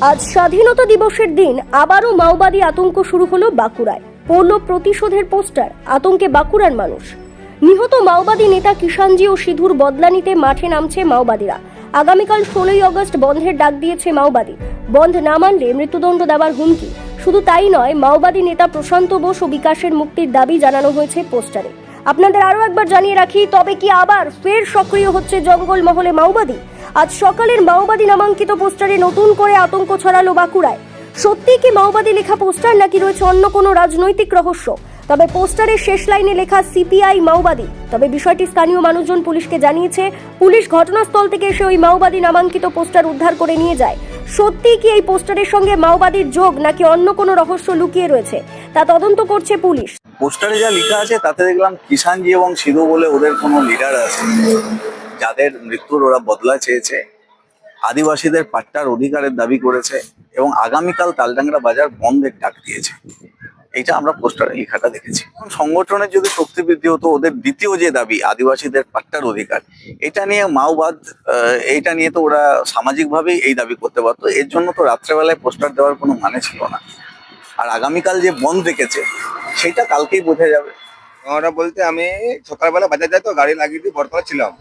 আজ স্বাধীনতা দিবসের দিন আবারও মাওবাদী আতঙ্ক শুরু হলো বাঁকুড়ায়। পড়ল প্রতিশোধের পোস্টার, আতঙ্কে বাঁকুড়ার মানুষ। নিহত মাওবাদী নেতা কিষাণজি ও সিধুর বদলা নিতে মাঠে নামছে মাওবাদীরা। আগামীকাল ষোলোই আগস্ট বন্ধের ডাক দিয়েছে মাওবাদী। বন্ধ না মানলে মৃত্যুদণ্ড দেওয়ার হুমকি। শুধু তাই নয়, মাওবাদী নেতা প্রশান্ত বোস ও বিকাশের মুক্তির দাবি জানানো হয়েছে পোস্টারে। আপনাদের আরও একবার জানিয়ে রাখি, তবে কি আবার ফের সক্রিয় হচ্ছে জঙ্গল মহলে মাওবাদী? আজ সকালের মাওবাদী নামাঙ্কিত পোস্টারে নতুন করে আতঙ্ক ছড়ালো বাঁকুড়ায়। সত্যি কি মাওবাদী লেখা পোস্টার নাকি রয়েছে অন্য কোনো রাজনৈতিক রহস্য? তবে পোস্টারের শেষ লাইনে লেখা সিপিআই মাওবাদী। তবে বিষয়টি স্থানীয় মানুষজন পুলিশকে জানিয়েছে, পুলিশ ঘটনাস্থল থেকে এসে ওই মাওবাদী নামাঙ্কিত পোস্টার উদ্ধার করে নিয়ে যায়। সত্যি কি এই পোস্টারের সঙ্গে মাওবাদীর যোগ নাকি অন্য কোনো রহস্য লুকিয়ে রয়েছে? তা তদন্ত করছে পুলিশ। পোস্টারে যা লেখা আছে, তাতে দেখলাম কিষানজি এবং সিধু বলে ওদের কোনো লিডার আছে। যাদের মৃত্যুর ওরা বদলা চেয়েছে, আদিবাসীদের পাট্টার অধিকারের দাবি করেছে এবং আগামীকাল তালডাংরা বাজার বন্ধের ডাক দিয়েছে। এইটা আমরা পোস্টারে লেখাটা দেখেছি। সংগঠনের যদি শক্তি বৃদ্ধি হতো, ওদের দ্বিতীয় যে দাবি, আদিবাসীদের পাট্টার অধিকার, এটা নিয়ে মাওবাদ এইটা নিয়ে তো ওরা সামাজিকভাবেই এই দাবি করতে পারতো। এর জন্য তো রাত্রেবেলায় পোস্টার দেওয়ার কোনো মানে ছিল না। আর আগামীকাল যে বন্ধ দেখেছে সেটা কালকেই বোঝা যাবে। ওরা বলতে আমি সকালবেলা বাজার যাই তো, গাড়ি লাগিয়ে দিয়ে বরতলা ছিলাম।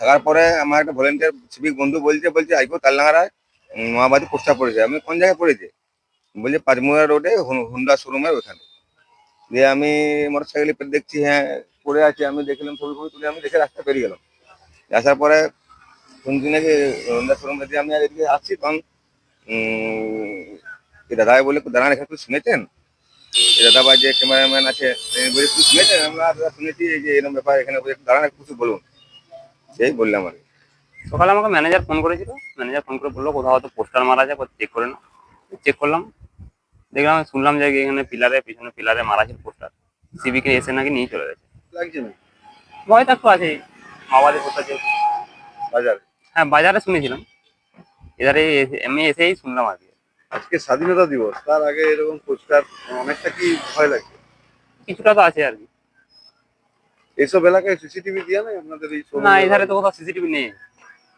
থাকার পরে আমার একটা ভলেন্টিয়ার সিভিক বন্ধু বলছে বলছে আইকো তালনাগারায় মহাবাদী পোস্টার পড়েছে। আমি কোন জায়গায় পড়েছে? বলছে পাঁচমুড়া রোডে হুন্ডা শোরুমের ওখানে। দিয়ে আমি মোটর সাইকেলে দেখছি হ্যাঁ পড়ে আছে, আমি দেখলাম ছবি ছবি তুলে, আমি দেখে রাস্তা পেরিয়ে গেলাম। আসার পরে শুনছি নাকি হুন্ডা শোরুমে দিয়ে আমি আর এদিকে আসছি, তখন দাদাই বলে দাঁড়ান এখানে একটু শুনেছেন? দাদা ভাই যে ক্যামেরাম্যান আছে বলে তুই শুনেছেন? আমরা দাদা, শুনেছি যে এরকম ব্যাপার, এখানে দাঁড়ান কিছু বলুন। সেই বললাম আর। সকালে আমাকে ম্যানেজার ফোন করেছিল। ম্যানেজার ফোন করে বলল কোথাও হয়তো পোস্টার মারা আছে চেক করে না চেক করলাম। দেখলাম শুনলাম যে এখানে পিলারে পিছনে পিলারে মারা আছে পোস্টার সিভিকে এসে নাকি নিয়ে চলে গেছে। লাগছে না ভয় তো একটু আছে। মাওবাদী পোস্টার যে বাজার? হ্যাঁ বাজারে শুনেছিলাম। এবারে আমি এসেই শুনলাম আর কি। আজকে স্বাধীনতা দিবস তার আগে এরকম পোস্টার অনেকটা কি ভয় লাগে? কিছুটা তো আছে আর কি। এইসব এলাকায় সিসিটিভি দিয়ে নাই? আপনাদের এই না এধারে তো কোথাও সিসিটিভি নেই।